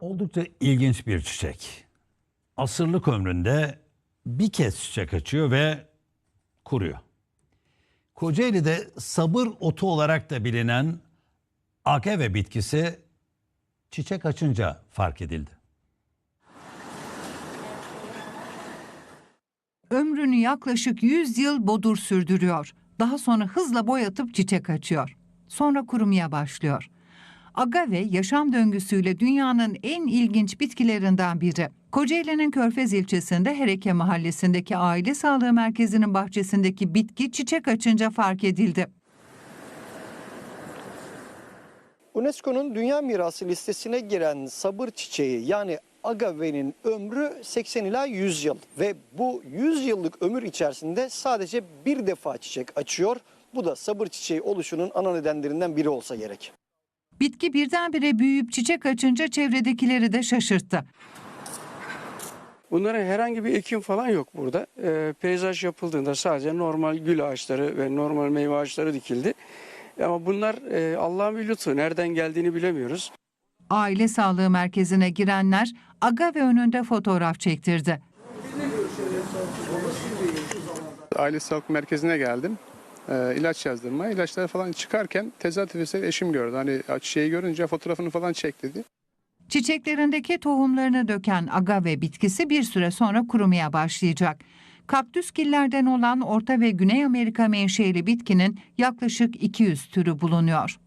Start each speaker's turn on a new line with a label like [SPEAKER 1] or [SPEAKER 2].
[SPEAKER 1] Oldukça ilginç bir çiçek. Asırlık ömründe bir kez çiçek açıyor ve kuruyor. Kocaeli'de sabır otu olarak da bilinen agave bitkisi çiçek açınca fark edildi.
[SPEAKER 2] Ömrünü yaklaşık 100 yıl bodur sürdürüyor. Daha sonra hızla boyatıp çiçek açıyor. Sonra kurumaya başlıyor. Agave yaşam döngüsüyle dünyanın en ilginç bitkilerinden biri. Kocaeli'nin Körfez ilçesinde Hereke mahallesindeki aile sağlığı merkezinin bahçesindeki bitki çiçek açınca fark edildi.
[SPEAKER 3] UNESCO'nun Dünya Mirası listesine giren sabır çiçeği yani agavenin ömrü 80 ila 100 yıl ve bu 100 yıllık ömür içerisinde sadece bir defa çiçek açıyor. Bu da sabır çiçeği oluşunun ana nedenlerinden biri olsa gerek.
[SPEAKER 2] Bitki birdenbire büyüyüp çiçek açınca çevredekileri de şaşırttı.
[SPEAKER 4] Bunların herhangi bir ekim falan yok burada. Ee, peyzaj yapıldığında sadece normal gül ağaçları ve normal meyve ağaçları dikildi. Ama bunlar e, Allah'ın bir lütfu. Nereden geldiğini bilemiyoruz.
[SPEAKER 2] Aile sağlığı merkezine girenler agave önünde fotoğraf çektirdi.
[SPEAKER 5] Aile sağlık merkezine geldim. Ee, ilaç yazdırma. İlaçlar falan çıkarken tezaüf eseri eşim gördü. Hani çiçeği görünce fotoğrafını falan çek dedi.
[SPEAKER 2] Çiçeklerindeki tohumlarını döken agave bitkisi bir süre sonra kurumaya başlayacak. Kaktüskillerden olan Orta ve Güney Amerika menşeli bitkinin yaklaşık 200 türü bulunuyor.